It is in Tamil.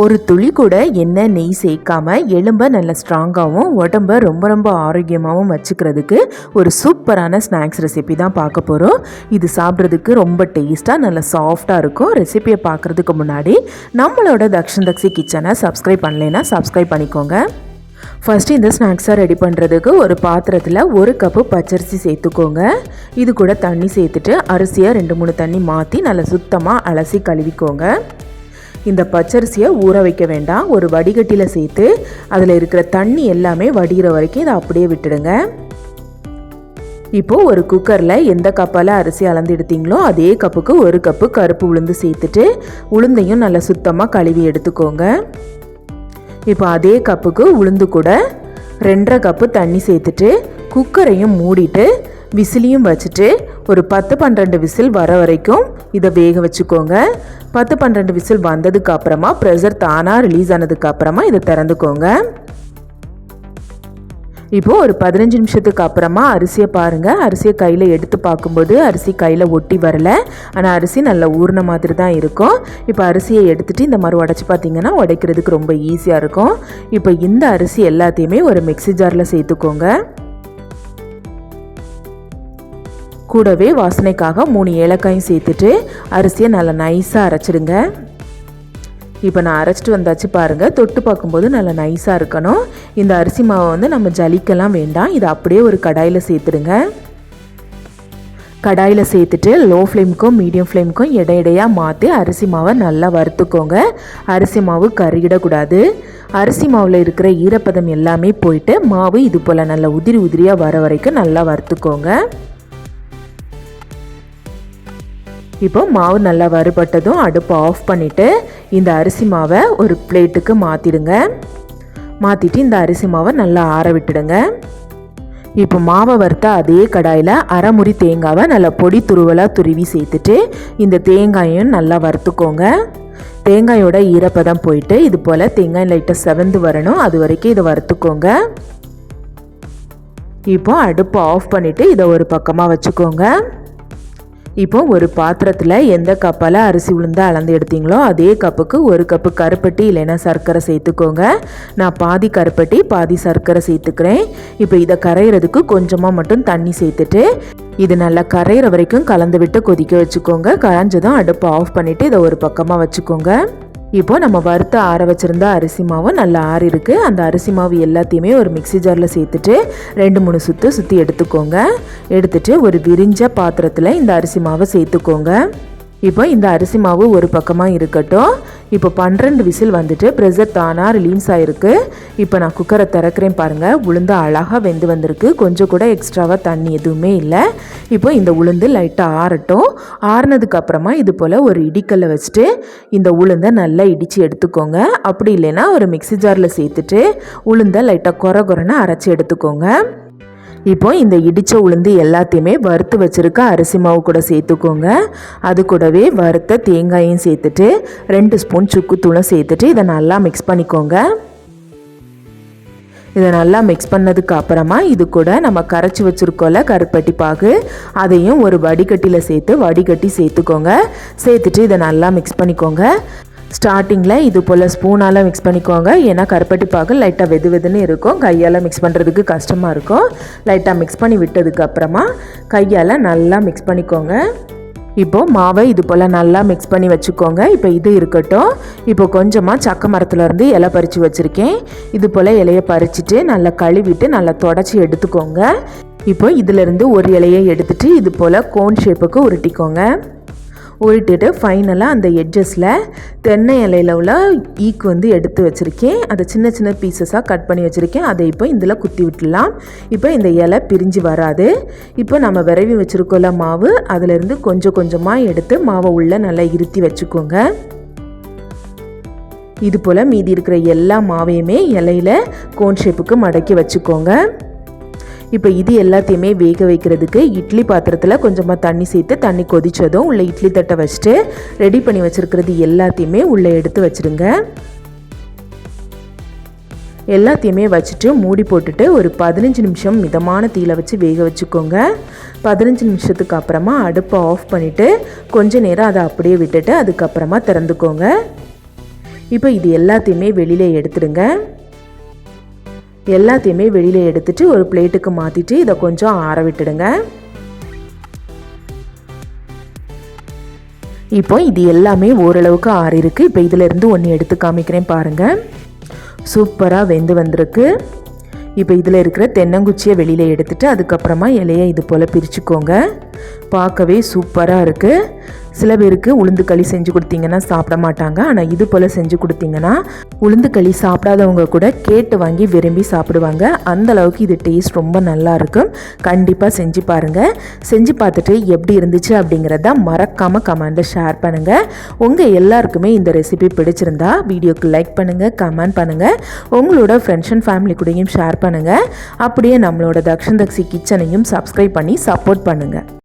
ஒரு துளி கூட எண்ணெய் நெய் சேர்க்காம எலும்பை நல்ல ஸ்ட்ராங்காகவும் உடம்ப ரொம்ப ரொம்ப ஆரோக்கியமாகவும் வச்சுக்கிறதுக்கு ஒரு சூப்பரான ஸ்நாக்ஸ் ரெசிபி தான் பார்க்க போகிறோம் இது சாப்பிட்றதுக்கு ரொம்ப டேஸ்ட்டாக நல்ல சாஃப்டாக இருக்கும். ரெசிபியை பார்க்குறதுக்கு முன்னாடி நம்மளோட தக்ஷன் தக்ஷி கிச்சனை சப்ஸ்கிரைப் பண்ணலைன்னா சப்ஸ்கிரைப் பண்ணிக்கோங்க. ஃபஸ்ட்டு இந்த ஸ்நாக்ஸாக ரெடி பண்ணுறதுக்கு ஒரு பாத்திரத்தில் ஒரு கப்பு பச்சரிசி சேர்த்துக்கோங்க. இது கூட தண்ணி சேர்த்துட்டு அரிசியை ரெண்டு மூணு தண்ணி மாற்றி நல்லா சுத்தமாக அலசி கழுவிக்கோங்க. இந்த பச்சரிசியை ஊற வைக்க வேண்டாம். ஒரு வடிகட்டியில் சேர்த்து அதில் இருக்கிற தண்ணி எல்லாமே வடிகிற வரைக்கும் இதை அப்படியே விட்டுடுங்க. இப்போது ஒரு குக்கரில் எந்த கப்பால் அரிசி அளந்து எடுத்தீங்களோ அதே கப்புக்கு ஒரு கப்பு கருப்பு உளுந்து சேர்த்துட்டு உளுந்தையும் நல்லா சுத்தமாக கழுவி எடுத்துக்கோங்க. இப்போ அதே கப்புக்கு உளுந்து கூட ரெண்டரை கப்பு தண்ணி சேர்த்துட்டு குக்கரையும் மூடிட்டு விசிலியும் வச்சுட்டு ஒரு பத்து பன்னிரெண்டு விசில் வர வரைக்கும் இதை வேக வச்சுக்கோங்க. பத்து பன்னிரெண்டு விசில் வந்ததுக்கு அப்புறமா ப்ரெஷர் தானாக ரிலீஸ் ஆனதுக்கு அப்புறமா இதை திறந்துக்கோங்க. இப்போது ஒரு பதினஞ்சு நிமிஷத்துக்கு அப்புறமா அரிசியை பாருங்கள் அரிசியை கையில் எடுத்து பார்க்கும்போது அரிசி கையில் ஒட்டி வரல. ஆனால் அரிசி நல்லா ஊறின மாதிரி தான் இருக்கும். இப்போ அரிசியை எடுத்துகிட்டு இந்த மாதிரி உடச்சி பார்த்தீங்கன்னா உடைக்கிறதுக்கு ரொம்ப ஈஸியாக இருக்கும். இப்போ இந்த அரிசி எல்லாத்தையுமே ஒரு மிக்சி ஜாரில் சேர்த்துக்கோங்க. கூடவே வாசனைக்காக மூணு ஏலக்காயும் சேர்த்துட்டு அரிசியை நல்லா நைஸாக அரைச்சிடுங்க. இப்போ நான் அரைச்சிட்டு வந்தாச்சு பாருங்கள் தொட்டு பார்க்கும்போது நல்லா நைஸாக இருக்கணும். இந்த அரிசி மாவை வந்து நம்ம ஜலிக்கலாம் வேண்டாம். இதை அப்படியே ஒரு கடாயில் சேர்த்துடுங்க. கடாயில் சேர்த்துட்டு லோ ஃப்ளேமுக்கும் மீடியம் ஃப்ளேமுக்கும் இடையிடையாக மாற்றி அரிசி மாவை நல்லா வறுத்துக்கோங்க. அரிசி மாவு கருகிடக்கூடாது. அரிசி மாவில் இருக்கிற ஈரப்பதம் எல்லாமே போயிட்டு மாவு இது போல் நல்லா உதிரி உதிரியாக வர வரைக்கும் நல்லா வறுத்துக்கோங்க. இப்போ மாவு நல்லா வறுபட்டதும் அடுப்பை ஆஃப் பண்ணிவிட்டு இந்த அரிசி மாவை ஒரு பிளேட்டுக்கு மாற்றிடுங்க மாற்றிட்டு இந்த அரிசி மாவை நல்லா ஆற விட்டுடுங்க. இப்போ மாவை வறுத்த அதே கடாயில் அரைமுறி தேங்காவை நல்லா பொடி துருவலாக துருவி சேர்த்துட்டு இந்த தேங்காயும் நல்லா வறுத்துக்கோங்க. தேங்காயோட ஈரப்பதம் போயிட்டு இது போல் தேங்காய் லைட்டாக செவந்து வரணும். அது வரைக்கும் இதை வறுத்துக்கோங்க. இப்போ அடுப்பை ஆஃப் பண்ணிவிட்டு இதை ஒரு பக்கமாக வச்சுக்கோங்க. இப்போ ஒரு பாத்திரத்தில் எந்த கப்பால் அரிசி உளுந்து அளந்து எடுத்தீங்களோ அதே கப்புக்கு ஒரு கப்பு கருப்பட்டி இல்லைன்னா சர்க்கரை சேர்த்துக்கோங்க. நான் பாதி கருப்பட்டி பாதி சர்க்கரை சேர்த்துக்கிறேன். இப்போ இதை கரையிறதுக்கு கொஞ்சமாக மட்டும் தண்ணி சேர்த்துட்டு இது நல்லா கரையிற வரைக்கும் கலந்து விட்டு கொதிக்க வச்சுக்கோங்க. கரைஞ்சதும் அடுப்பை ஆஃப் பண்ணிவிட்டு இதை ஒரு பக்கமாக வச்சுக்கோங்க. இப்போ நம்ம வறுத்து ஆற வச்சுருந்த அரிசி மாவும் நல்லா ஆறி அந்த அரிசி மாவு எல்லாத்தையுமே ஒரு மிக்சி ஜாரில் சேர்த்துட்டு ரெண்டு மூணு சுற்று சுற்றி எடுத்துக்கோங்க. எடுத்துட்டு ஒரு விரிஞ்ச பாத்திரத்தில் இந்த அரிசி மாவை சேர்த்துக்கோங்க. இப்போ இந்த அரிசி மாவு ஒரு பக்கமாக இருக்கட்டும். இப்போ பன்னிரெண்டு விசில் வந்துட்டு ப்ரெஷர் தானாக ரிலீஸ் ஆகிருக்கு இப்போ நான் குக்கரை திறக்கிறேன் பாருங்கள் உளுந்து அழகாக வெந்து வந்திருக்கு. கொஞ்சம் கூட எக்ஸ்ட்ராவாக தண்ணி எதுவுமே இல்லை. இப்போ இந்த உளுந்து லைட்டாக ஆறட்டும். ஆறினதுக்கப்புறமா இது போல் ஒரு இடிக்கல்லை வச்சுட்டு இந்த உளுந்தை நல்லா இடித்து எடுத்துக்கோங்க. அப்படி இல்லைன்னா ஒரு மிக்சி ஜாரில் சேர்த்துட்டு உளுந்தை லைட்டாக குறை குறைன்னு அரைச்சி எடுத்துக்கோங்க. இப்போ இந்த இடித்த உளுந்து எல்லாத்தையுமே வறுத்து வச்சுருக்க அரிசி மாவு கூட சேர்த்துக்கோங்க. அது கூடவே வறுத்த தேங்காயும் சேர்த்துட்டு ரெண்டு ஸ்பூன் சுக்குத்தூளும் சேர்த்துட்டு இதை நல்லா மிக்ஸ் பண்ணிக்கோங்க. இதை நல்லா மிக்ஸ் பண்ணதுக்கு அப்புறமா இது கூட நம்ம கரைச்சி வச்சுருக்கோம்ல கருப்பட்டி பாகு அதையும் ஒரு வடிகட்டியில் சேர்த்து வடிகட்டி சேர்த்துக்கோங்க. சேர்த்துட்டு இதை நல்லா மிக்ஸ் பண்ணிக்கோங்க. ஸ்டார்டிங்கில் இது போல் ஸ்பூனால் மிக்ஸ் பண்ணிக்கோங்க. ஏன்னா கருப்பட்டி பாகு லைட்டாக வெது வெதுன்னு இருக்கும். கையால் மிக்ஸ் பண்ணுறதுக்கு கஷ்டமாக இருக்கும். லைட்டாக மிக்ஸ் பண்ணி விட்டதுக்கப்புறமா கையால் நல்லா மிக்ஸ் பண்ணிக்கோங்க. இப்போது மாவை இது போல் நல்லா மிக்ஸ் பண்ணி வச்சுக்கோங்க. இப்போ இது இருக்கட்டும். இப்போ கொஞ்சமாக சக்க மரத்துலேருந்து இலை பறித்து வச்சுருக்கேன். இது போல் இலையை பறிச்சுட்டு நல்லா கழுவிட்டு நல்லா தொடச்சி எடுத்துக்கோங்க. இப்போ இதிலேருந்து ஒரு இலையை எடுத்துகிட்டு இது போல் கோன் ஷேப்புக்கு உருட்டிக்கோங்க. உருட்டிட்டு ஃபைனலாக அந்த எட்ஜஸில் தென்னை இலையில் உள்ள ஈக்கு வந்து எடுத்து வச்சுருக்கேன். அதை சின்ன சின்ன பீசஸாக கட் பண்ணி வச்சுருக்கேன். அதை இப்போ இதில் குத்தி விட்டுடலாம். இப்போ இந்த இலை பிரிஞ்சு வராது. இப்போ நம்ம விரைவி வச்சுருக்கோம்ல மாவு. அதிலிருந்து கொஞ்சம் கொஞ்சமாக எடுத்து மாவை உள்ளே நல்லா இருத்தி வச்சுக்கோங்க. இது போல் மீதி இருக்கிற எல்லா மாவையுமே இலையில கோன் ஷேப்புக்கு மடக்கி வச்சுக்கோங்க. இப்போ இது எல்லாத்தையுமே வேக வைக்கிறதுக்கு இட்லி பாத்திரத்தில் கொஞ்சமாக தண்ணி சேர்த்து தண்ணி கொதித்ததும் உள்ள இட்லி தட்டை வச்சுட்டு ரெடி பண்ணி வச்சுருக்கிறது எல்லாத்தையுமே உள்ளே எடுத்து வச்சுருங்க. எல்லாத்தையுமே வச்சுட்டு மூடி போட்டுட்டு ஒரு பதினஞ்சு நிமிஷம் மிதமான தீயில் வச்சு வேக வச்சுக்கோங்க. பதினஞ்சு நிமிஷத்துக்கு அப்புறமா அடுப்பை ஆஃப் பண்ணிவிட்டு கொஞ்ச நேரம் அதை அப்படியே விட்டுட்டு அதுக்கப்புறமா திறந்துக்கோங்க. இப்போ இது எல்லாத்தையுமே வெளியில் எடுத்துடுங்க. எல்லாத்தையுமே வெளியில் எடுத்துட்டு ஒரு பிளேட்டுக்கு மாற்றிட்டு இதை கொஞ்சம் ஆற விட்டுடுங்க. இப்போ இது எல்லாமே ஓரளவுக்கு ஆறிருக்கு. இப்போ இதிலிருந்து ஒன்று எடுத்து காமிக்கிறேன் பாருங்கள் சூப்பராக வெந்து வந்திருக்கு. இப்போ இதில் இருக்கிற தென்னங்குச்சியை வெளியில் எடுத்துகிட்டு அதுக்கப்புறமா இலையை இது போல் பிரிச்சுக்கோங்க. பார்க்கவே சூப்பராக இருக்குது சில பேருக்கு உளுந்து களி செஞ்சு கொடுத்தீங்கன்னா சாப்பிட மாட்டாங்க. ஆனால் இது போல் செஞ்சு கொடுத்தீங்கன்னா உளுந்து களி சாப்பிடாதவங்க கூட கேட்டு வாங்கி விரும்பி சாப்பிடுவாங்க. அந்த அளவுக்கு இது டேஸ்ட் ரொம்ப நல்லா இருக்கும். கண்டிப்பாக செஞ்சு பாருங்கள் செஞ்சு பார்த்துட்டு எப்படி இருந்துச்சு அப்படிங்கிறத மறக்காமல் கமெண்ட்டில் ஷேர் பண்ணுங்கள் உங்கள் எல்லாருக்குமே இந்த ரெசிபி பிடிச்சிருந்தா வீடியோக்கு லைக் பண்ணுங்கள் கமெண்ட் பண்ணுங்கள் உங்களோட ஃப்ரெண்ட்ஸ் அண்ட் ஃபேமிலி கூடயும் ஷேர் பண்ணுங்கள் அப்படியே நம்மளோட தக்ஷன் தக்ஷி கிச்சனையும் சப்ஸ்கிரைப் பண்ணி சப்போர்ட் பண்ணுங்கள்